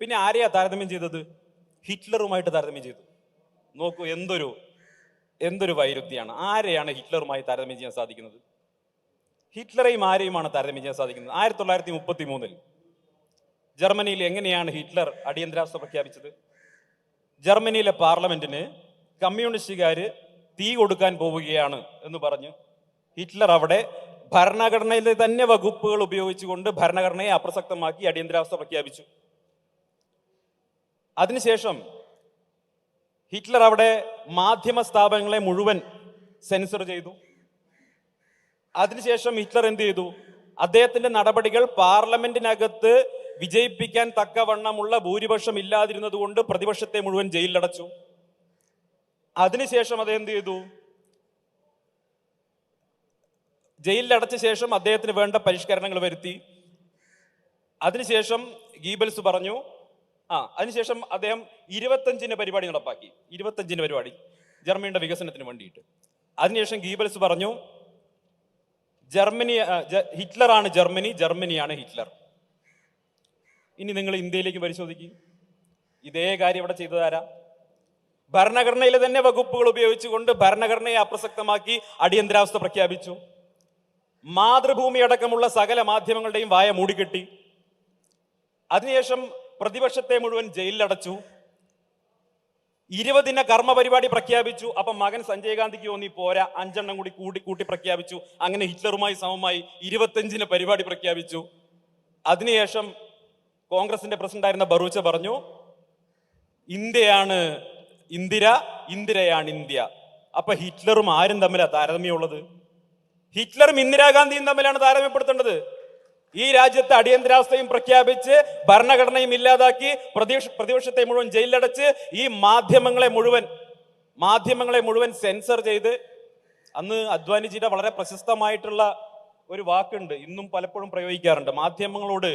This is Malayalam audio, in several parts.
പിന്നെ ആരെയാ താരതമ്യം ചെയ്തത്? ഹിറ്റ്ലറുമായിട്ട് താരതമ്യം ചെയ്തു. നോക്കൂ എന്തൊരു എന്തൊരു വൈരുദ്ധ്യമാണ് ആരെയാണ് ഹിറ്റ്ലറുമായി താരതമ്യം ചെയ്യാൻ സാധിക്കുന്നത്? ഹിറ്റ്ലറെയും ആരെയുമാണ് താരതമ്യം ചെയ്യാൻ സാധിക്കുന്നത്? ആയിരത്തി തൊള്ളായിരത്തി മുപ്പത്തി മൂന്നിൽ ജർമ്മനിയിൽ എങ്ങനെയാണ് ഹിറ്റ്ലർ അടിയന്തരാവസ്ഥ പ്രഖ്യാപിച്ചത്? ജർമ്മനിയിലെ പാർലമെന്റിന് കമ്മ്യൂണിസ്റ്റുകാർ തീ കൊടുക്കാൻ പോവുകയാണ് എന്ന് പറഞ്ഞ്. ഹിറ്റ്ലർ അവിടെ ഭരണഘടനയിലെ തന്നെ വകുപ്പുകൾ ഉപയോഗിച്ചുകൊണ്ട് ഭരണഘടനയെ അപ്രസക്തമാക്കി അടിയന്തരാവസ്ഥ പ്രഖ്യാപിച്ചു. അതിനുശേഷം ഹിറ്റ്ലർ അവിടെ മാധ്യമ സ്ഥാപനങ്ങളെ മുഴുവൻ സെൻസർ ചെയ്തു. അതിനുശേഷം ഹിറ്റ്ലർ എന്ത് ചെയ്തു? അദ്ദേഹത്തിന്റെ നടപടികൾ പാർലമെന്റിനകത്ത് വിജയിപ്പിക്കാൻ തക്കവണ്ണമുള്ള ഭൂരിപക്ഷം ഇല്ലാതിരുന്നത് കൊണ്ട് പ്രതിപക്ഷത്തെ മുഴുവൻ ജയിലിലടച്ചു. അതിനുശേഷം അദ്ദേഹം എന്ത് ചെയ്തു? ജയിലിലടച്ച ശേഷം അദ്ദേഹത്തിന് വേണ്ട പരിഷ്കരണങ്ങൾ വരുത്തി. അതിനുശേഷം ഗീബൽസ് പറഞ്ഞു ആ അതിനുശേഷം അദ്ദേഹം ഇരുപത്തഞ്ചിന്റെ പരിപാടി നടപ്പാക്കി. ഇരുപത്തഞ്ചിന്റെ പരിപാടി ജർമ്മനിയുടെ വികസനത്തിന് വേണ്ടിയിട്ട്. അതിനുശേഷം ഗീബൽസ് പറഞ്ഞു ജർമ്മനി ഹിറ്റ്ലറാണ് ജർമ്മനി ജർമ്മനിയാണ് ഹിറ്റ്ലർ. ഇനി നിങ്ങൾ ഇന്ത്യയിലേക്ക് പരിശോധിക്കും. ഇതേ കാര്യം ഇവിടെ ചെയ്തതാരാ ഭരണഘടനയിലെ തന്നെ വകുപ്പുകൾ ഉപയോഗിച്ചുകൊണ്ട് ഭരണഘടനയെ അപ്രസക്തമാക്കി അടിയന്തരാവസ്ഥ പ്രഖ്യാപിച്ചു. മാതൃഭൂമി അടക്കമുള്ള സകല മാധ്യമങ്ങളുടെയും വായ മൂടിക്കെട്ടി. അതിനുശേഷം പ്രതിപക്ഷത്തെ മുഴുവൻ ജയിലിലടച്ചു. ഇരുപതിന കർമ്മ പരിപാടി പ്രഖ്യാപിച്ചു. അപ്പൊ മകൻ സഞ്ജയ് ഗാന്ധിക്ക് തോന്നി പോരാ. അഞ്ചെണ്ണം കൂടി കൂടി കൂട്ടി പ്രഖ്യാപിച്ചു. അങ്ങനെ ഹിറ്റ്ലറുമായി സമമായി ഇരുപത്തഞ്ചിന് പരിപാടി പ്രഖ്യാപിച്ചു. അതിനുശേഷം കോൺഗ്രസിന്റെ പ്രസിഡന്റായിരുന്ന ബറൂച്ച പറഞ്ഞു ഇന്ത്യയാണ് ഇന്ദിര ഇന്ദിരയാണ് ഇന്ത്യ. അപ്പൊ ഹിറ്റ്ലറും ആരും തമ്മിലാ താരതമ്യമുള്ളത്. ഹിറ്റ്ലറും ഇന്ദിരാഗാന്ധിയും തമ്മിലാണ് താരതമ്യപ്പെടുത്തേണ്ടത്. ഈ രാജ്യത്ത് അടിയന്തരാവസ്ഥയും പ്രഖ്യാപിച്ച് ഭരണഘടനയും ഇല്ലാതാക്കി പ്രതിപക്ഷ പ്രതിപക്ഷത്തെ മുഴുവൻ ജയിലിലടച്ച് ഈ മാധ്യമങ്ങളെ മുഴുവൻ മാധ്യമങ്ങളെ മുഴുവൻ സെൻസർ ചെയ്ത് അന്ന് അദ്വാനിജിയുടെ വളരെ പ്രശസ്തമായിട്ടുള്ള ഒരു വാക്കുണ്ട് ഇന്നും പലപ്പോഴും പ്രയോഗിക്കാറുണ്ട്. മാധ്യമങ്ങളോട്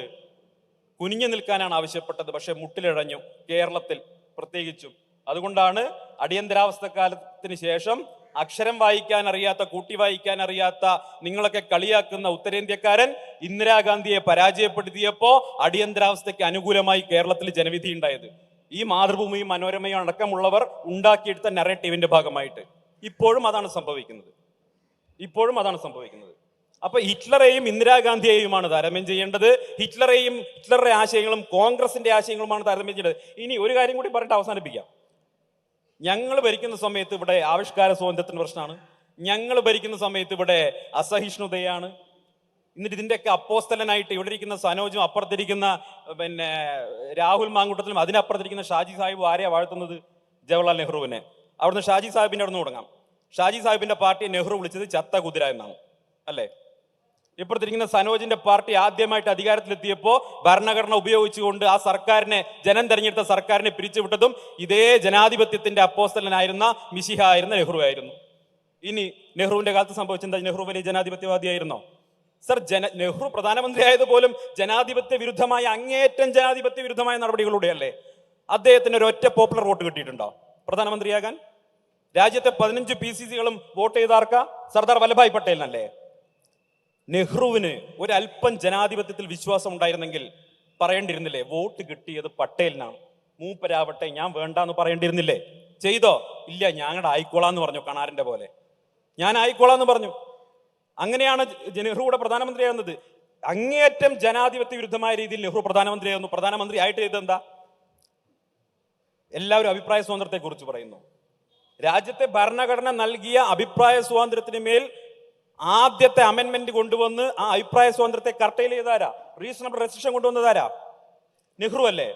കുനിഞ്ഞു നിൽക്കാനാണ് ആവശ്യപ്പെട്ടത് പക്ഷെ മുട്ടിലിഴഞ്ഞു കേരളത്തിൽ പ്രത്യേകിച്ചും. അതുകൊണ്ടാണ് അടിയന്തരാവസ്ഥ കാലത്തിന് ശേഷം അക്ഷരം വായിക്കാൻ അറിയാത്ത കൂട്ടി വായിക്കാൻ അറിയാത്ത നിങ്ങളൊക്കെ കളിയാക്കുന്ന ഉത്തരേന്ത്യക്കാരൻ ഇന്ദിരാഗാന്ധിയെ പരാജയപ്പെടുത്തിയപ്പോ അടിയന്തരാവസ്ഥയ്ക്ക് അനുകൂലമായി കേരളത്തിൽ ജനവിധി ഉണ്ടായത്. ഈ മാതൃഭൂമിയും മനോരമയും അടക്കമുള്ളവർ ഉണ്ടാക്കിയെടുത്ത നെറേറ്റീവിന്റെ ഭാഗമായിട്ട്. ഇപ്പോഴും അതാണ് സംഭവിക്കുന്നത്. ഇപ്പോഴും അതാണ് സംഭവിക്കുന്നത്. അപ്പൊ ഹിറ്റ്ലറെയും ഇന്ദിരാഗാന്ധിയെയുമാണ് താരതമ്യം ചെയ്യേണ്ടത്. ഹിറ്റ്ലറെയും ഹിറ്റ്ലറുടെ ആശയങ്ങളും കോൺഗ്രസിന്റെ ആശയങ്ങളുമാണ് താരതമ്യം ചെയ്യേണ്ടത്. ഇനി ഒരു കാര്യം കൂടി പറഞ്ഞിട്ട് അവസാനിപ്പിക്കാം. ഞങ്ങൾ ഭരിക്കുന്ന സമയത്ത് ഇവിടെ ആവിഷ്കാര സ്വാതന്ത്ര്യത്തിന്റെ പ്രശ്നമാണ്. ഞങ്ങൾ ഭരിക്കുന്ന സമയത്ത് ഇവിടെ അസഹിഷ്ണുതയാണ്. എന്നിട്ട് ഇതിന്റെയൊക്കെ അപ്പോസ്തലനായിട്ട് ഇവിടെ ഇരിക്കുന്ന സനോജും അപ്പുറത്തിരിക്കുന്ന പിന്നെ രാഹുൽ മാങ്കൂട്ടത്തിലും അതിനപ്പുറത്തിരിക്കുന്ന ഷാജി സാഹിബും ആരെയാണ് വാഴ്ത്തുന്നത്? ജവഹർലാൽ നെഹ്റുവിനെ. അവിടുന്ന് ഷാജി സാഹിബിന്റെ അവിടെ നിന്ന് തുടങ്ങാം. ഷാജി സാഹിബിന്റെ പാർട്ടി നെഹ്റു വിളിച്ചത് ചത്ത കുതിര എന്നാണ്. അല്ലേ? ഇപ്പുറത്തിരിക്കുന്ന സനോജിന്റെ പാർട്ടി ആദ്യമായിട്ട് അധികാരത്തിലെത്തിയപ്പോൾ ഭരണഘടന ഉപയോഗിച്ചുകൊണ്ട് ആ സർക്കാരിനെ ജനം തെരഞ്ഞെടുത്ത സർക്കാരിനെ പിരിച്ചുവിട്ടതും ഇതേ ജനാധിപത്യത്തിന്റെ അപ്പോസ്തലനായിരുന്ന മിശിഹ ആയിരുന്ന നെഹ്റു ആയിരുന്നു ഇനി നെഹ്റുവിന്റെ കാലത്ത് സംഭവിച്ചെന്താ നെഹ്റു വലിയ ജനാധിപത്യവാദിയായിരുന്നോ? സർ ജന നെഹ്റു പ്രധാനമന്ത്രി ആയതുപോലും ജനാധിപത്യ വിരുദ്ധമായ അങ്ങേയറ്റം ജനാധിപത്യ വിരുദ്ധമായ നടപടികളുടെയല്ലേ അദ്ദേഹത്തിന് ഒരു ഒറ്റ പോപ്പുലർ വോട്ട് കിട്ടിയിട്ടുണ്ടോ? പ്രധാനമന്ത്രിയാകാൻ? രാജ്യത്തെ പതിനഞ്ച് പി സി സികളും വോട്ട് ചെയ്താർക്ക സർദാർ വല്ലഭായ് പട്ടേലിനല്ലേ? നെഹ്റുവിന് ഒരല്പം ജനാധിപത്യത്തിൽ വിശ്വാസം ഉണ്ടായിരുന്നെങ്കിൽ പറയേണ്ടിരുന്നില്ലേ വോട്ട് കിട്ടിയത് പട്ടേലിനാണ്. മൂപ്പരാവട്ടെ ഞാൻ വേണ്ടാന്ന് പറയേണ്ടിരുന്നില്ലേ ചെയ്തോ? ഇല്ല ഞങ്ങളുടെ ആയിക്കോളാന്ന് പറഞ്ഞു കണാറിന്റെ പോലെ. ഞാൻ ആയിക്കോളാന്ന് പറഞ്ഞു. അങ്ങനെയാണ് നെഹ്റു ഇവിടെ പ്രധാനമന്ത്രിയാകുന്നത് അങ്ങേയറ്റം ജനാധിപത്യ വിരുദ്ധമായ രീതിയിൽ നെഹ്റു പ്രധാനമന്ത്രിയായിരുന്നു പ്രധാനമന്ത്രി ആയിട്ട് ചെയ്തെന്താ എല്ലാവരും അഭിപ്രായ സ്വാതന്ത്ര്യത്തെ കുറിച്ച് പറയുന്നു. രാജ്യത്തെ ഭരണഘടന നൽകിയ അഭിപ്രായ സ്വാതന്ത്ര്യത്തിന് മേൽ ആദ്യത്തെ അമെന്മെന്റ് കൊണ്ടുവന്ന് ആ അഭിപ്രായ സ്വാതന്ത്ര്യത്തെ കർട്ടയിൽ ചെയ്താരാ റീസണബിൾ റെസിഷൻ കൊണ്ടുവന്നതാരാ? നെഹ്റു അല്ലേ?